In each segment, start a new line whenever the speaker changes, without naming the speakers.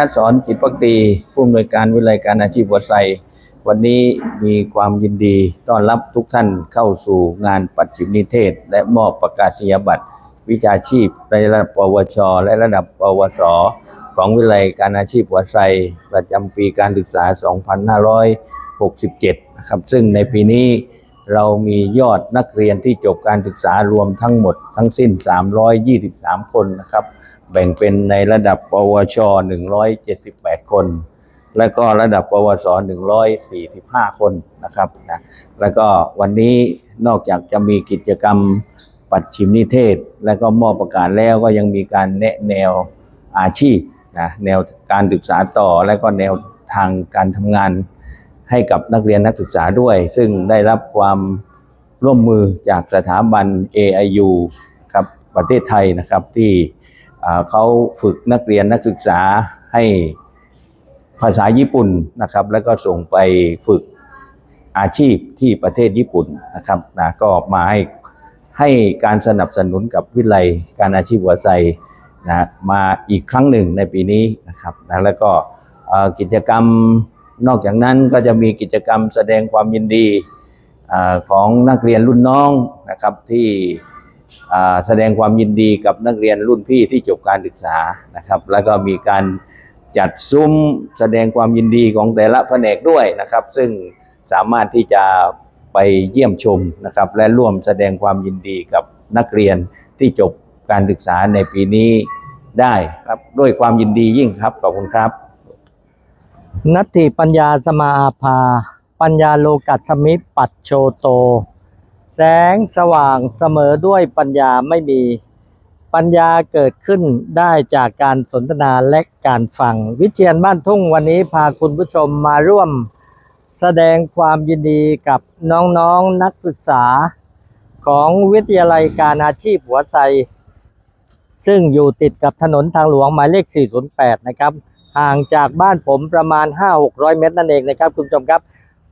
นัสอนจิตพักดีผู้อำนวยการวิเลยการอาชีพหัวไซวันนี้มีความยินดีต้อนรับทุกท่านเข้าสู่งานปัจฉิมนิเทศ และมอบประกาศนียบัตรวิชาชีพในระดับปวช และระดับปวส ของวิเลยการอาชีพหัวไซประจำปีการศึกษา 2567 นะครับซึ่งในปีนี้เรามียอดนักเรียนที่จบการศึกษารวมทั้งหมดทั้งสิ้น 323 คนนะครับ แบ่งเป็นในระดับปวช 178 คน และก็ระดับปวส 145 คนนะครับนะแล้วก็วันนี้นอกจากจะมีกิจกรรมปัดชิมนิเทศ และก็มอบประกาศแล้วก็ยังมีการแนะแนวอาชีพนะแนวการศึกษาต่อและก็แนวทางการทำงานให้กับนักเรียนนักศึกษาด้วย ซึ่งได้รับความร่วมมือจากสถาบัน AIU ครับประเทศไทยนะครับที่ เขาฝึกนักเรียนนักศึกษาให้ภาษาญี่ปุ่นนะครับ แล้วก็ส่งไปฝึกอาชีพที่ประเทศญี่ปุ่นนะครับนะก็มาให้ให้การสนับสนุนกับวิทยาลัยการอาชีพหัวใจนะมาอีกครั้งหนึ่งในปีนี้นะครับนะแล้วก็กิจกรรมนอกจากนั้นก็จะมีกิจกรรมแสดงความยินดีอของนักเรียนรุ่นน้องนะครับที่ แสดงความยินดีกับนักเรียนรุ่นพี่ที่จบการศึกษานะครับ แล้วก็มีการจัดซุ้มแสดงความยินดีของแต่ละแผนกด้วยนะครับ ซึ่งสามารถที่จะไปเยี่ยมชมนะครับ และร่วมแสดงความยินดีกับนักเรียนที่จบการศึกษาในปีนี้ได้ครับด้วยความยินดียิ่งครับขอบคุณครับ
นัตถิปัญญาสมาอาภา ปัญญาโลกัสมิปัจโชโต แสงสว่างเสมอด้วยปัญญาไม่มี ปัญญาเกิดขึ้นได้จากการสนทนาและการฟัง วิเชียนบ้านทุ่งวันนี้พาคุณผู้ชมมาร่วม แสดงความยินดีกับน้องๆนนักศึกษา ของวิทยาลัยการอาชีพหัวไซซึ่งอยู่ติดกับถนนทางหลวงหมายเลข 408 นะครับ ห่างจากบ้านผมประมาณ 5-600 เมตรนั่นเองนะครับ คุณผู้ชมครับ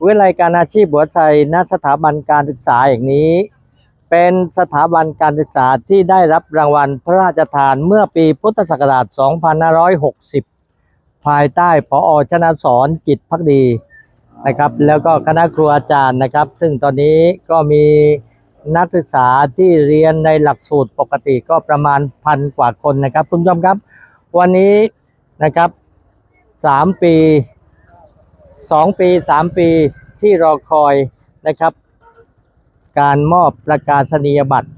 วิทยาลัยการอาชีพหัวใจณสถาบันการศึกษาอย่างนี้ เป็นสถาบันการศึกษาที่ได้รับรางวัลพระราชทานเมื่อปีพุทธศักราช 2560 ภายใต้พอชนะสอนจิตพักดีนะครับ แล้วก็คณะครูอาจารย์นะครับ ซึ่งตอนนี้ก็มีนักศึกษาที่เรียนในหลักสูตรปกติก็ประมาณพันกว่าคนนะครับ คุณผู้ชมครับ วันนี้นะครับสามปี สองปีสามปีที่รอคอยนะครับ การมอบประกาศนียบัตร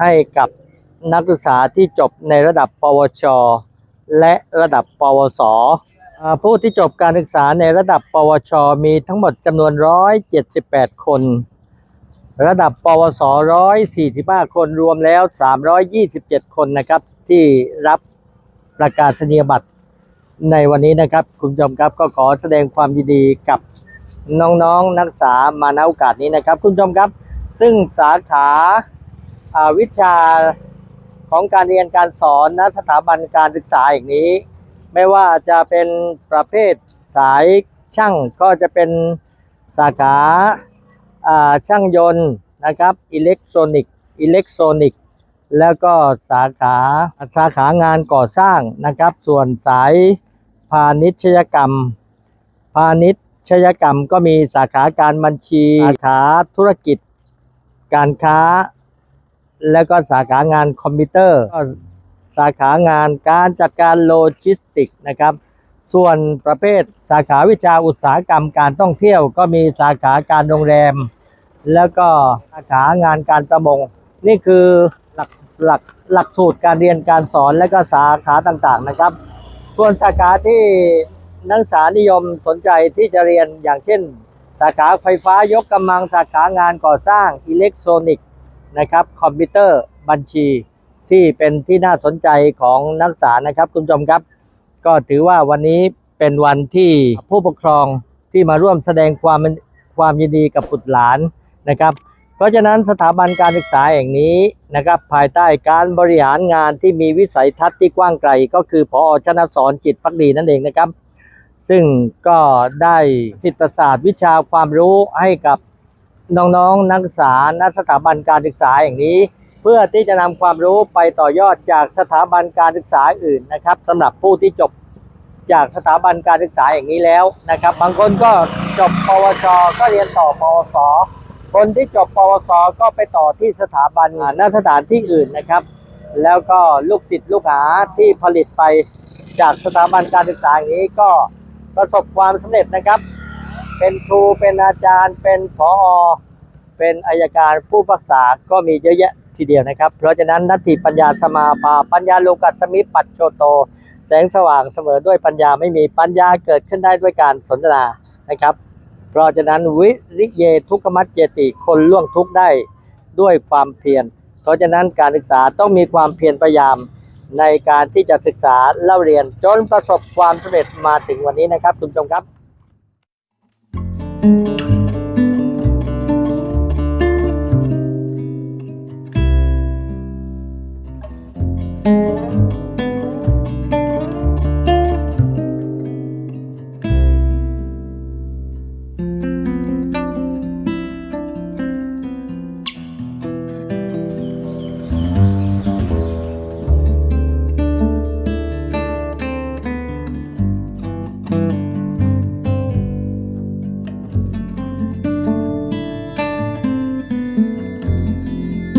ให้กับนักศึกษาที่จบในระดับ ปวช และระดับ ปวส ผู้ที่จบการศึกษาในระดับ ปวช มีทั้งหมดจำนวน 178 คน ระดับ ปวส 145 คนรวมแล้ว 327 คนนะครับที่รับประกาศนียบัตร ในวันนี้นะครับคุณผู้ชมครับก็ขอแสดงความยินดีกับน้องๆนักศึกษามาณโอกาสนี้นะครับ คุณผู้ชมครับ ซึ่งสาขาาวิชาของการเรียนการสอนณสถาบันการศึกษาอย่างนี้ ไม่ว่าจะเป็นประเภทสายช่างก็จะเป็นสาขาาช่างยนต์นะครับอิเล็กทรอนิกส์อิเล็กทรอนิกส์แล้วก็สาขาสาขางานก่อสร้างนะครับ ส่วนสายาณิชยกรรม พาณิชยกรรมก็มีสาขาการบัญชีสาขาธุรกิจ การค้า แล้วก็สาขางานคอมพิวเตอร์สาขางานการจัดการโลจิสติกนะครับ ส่วนประเภทสาขาวิชาอุตสาหกรรมการท่องเที่ยว ก็มีสาขาการโรงแรม แล้วก็สาขางานการประมง นี่คือหลักหลักหลักสูตรการเรียนการสอนและก็สาขาต่างๆนะครับ ส่วนสาขาที่นักศึกษานิยมสนใจที่จะเรียนอย่างเช่น สาขาไฟฟ้ายกกำลังสาขางานก่อสร้างอิเล็กทรอนิกส์นะครับคอมพิวเตอร์บัญชีที่เป็นที่น่าสนใจของนักศึกษานะครับคุณผู้ชมครับ ก็ถือว่าวันนี้เป็นวันที่ผู้ปกครองที่มาร่วมแสดงความความยินดีกับบุตรหลานนะครับ เพราะฉะนั้นสถาบันการศึกษาแห่งนี้นะครับภายใต้การบริหารงานที่มีวิสัยทัศน์ที่กว้างไกล ก็คือพอชนะสอนจิตพักดีนั่นเองนะครับ ซึ่งก็ได้ศิลปศาสตร์วิชาความรู้ให้กับน้องๆนักศึกษาณสถาบันการศึกษาแห่งนี้ เพื่อที่จะนำความรู้ไปต่อยอดจากสถาบันการศึกษาอื่นนะครับสำหรับผู้ที่จบจากสถาบันการศึกษาอย่างนี้แล้วนะครับ บางคนก็จบปวช ก็เรียนต่อปวส คนที่จบปวสก็ไปต่อที่สถาบันนสถานที่อื่นนะครับ แล้วก็ลูกศิษย์ลูกหาที่ผลิตไปจากสถาบันการศึกษาอย่างนี้ก็ประสบความสำเร็จนะครับ เป็นครูเป็นอาจารย์ เป็นผอเป็นอายการผู้พิพักษาก็มีเยอะแยะทีเดียวนะครับ เพราะฉะนั้นนัตถิปัญญาสมาปาปัญญาโลกัสสมิปัจโชโต แสงสว่างเสมอด้วยปัญญาไม่มีปัญญาเกิดขึ้นได้ด้วยการสนทนานะครับ เพราะฉะนั้นวิริเยทุกขมัจเจติคนล่วงทุกได้ด้วยความเพียร เพราะฉะนั้นการศึกษาต้องมีความเพียรพยายามในการที่จะศึกษาเล่าเรียนจนประสบความสำเร็จมาถึงวันนี้นะครับคุณผู้ชมครับ